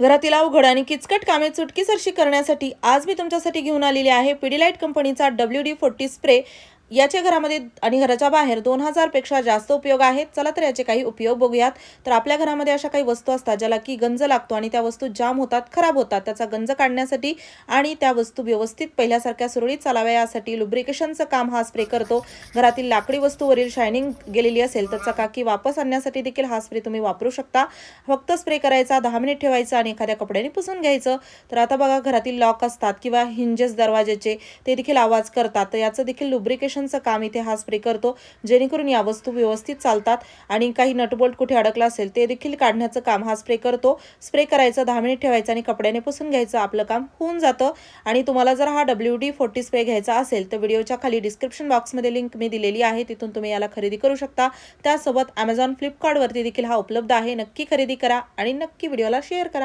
घरातील अवघड आणि किचकट कामे चुटकीसरशी करण्यासाठी आज मी तुमच्यासाठी घेऊन आलेली आहे पिडीलाईट कंपनीचा डब्ल्यू डी फोर्टी स्प्रे. याच्या घरामध्ये आणि घराच्या बाहेर दोन हजारपेक्षा जास्त उपयोग आहेत. चला तर याचे काही उपयोग बघूयात. तर आपल्या घरामध्ये अशा काही वस्तू असतात ज्याला की गंज लागतो आणि त्या वस्तू जाम होतात खराब होतात. त्याचा गंज काढण्यासाठी आणि त्या वस्तू व्यवस्थित पहिल्यासारख्या सुरळीत चालाव्या यासाठी लुब्रिकेशनचं काम हा स्प्रे करतो. घरातील लाकडी वस्तूवरील शायनिंग गेलेली असेल तर चकाकी वापस आणण्यासाठी देखील हा स्प्रे तुम्ही वापरू शकता. फक्त स्प्रे करायचा दहा मिनिट ठेवायचा आणि एखाद्या कपड्याने पुसून घ्यायचं. तर आता बघा घरातील लॉक असतात किंवा हिंजेस दरवाजेचे ते देखील आवाज करतात. तर याचं देखील लुब्रिकेशन लुब्रिकेशनचं काम इथे हा स्प्रे करतो जेणेकरून या वस्तू व्यवस्थित चालतात आणि काही नटबोल्ट कुठे अडकला असेल ते देखील काढण्याचं काम हा स्प्रे करतो. स्प्रे करायचं दहा मिनिट ठेवायचं आणि कपड्याने पुसून घ्यायचं आपलं काम होऊन जातं. आणि तुम्हाला जर हा डब्ल्यू डी फोर्टी स्प्रे घ्यायचा असेल तर व्हिडिओच्या खाली डिस्क्रिप्शन बॉक्समध्ये लिंक मी दिलेली आहे तिथून तुम्ही याला खरेदी करू शकता. त्यासोबत ॲमेझॉन फ्लिपकार्टवरती देखील हा उपलब्ध आहे. नक्की खरेदी करा आणि नक्की व्हिडिओला शेअर करा.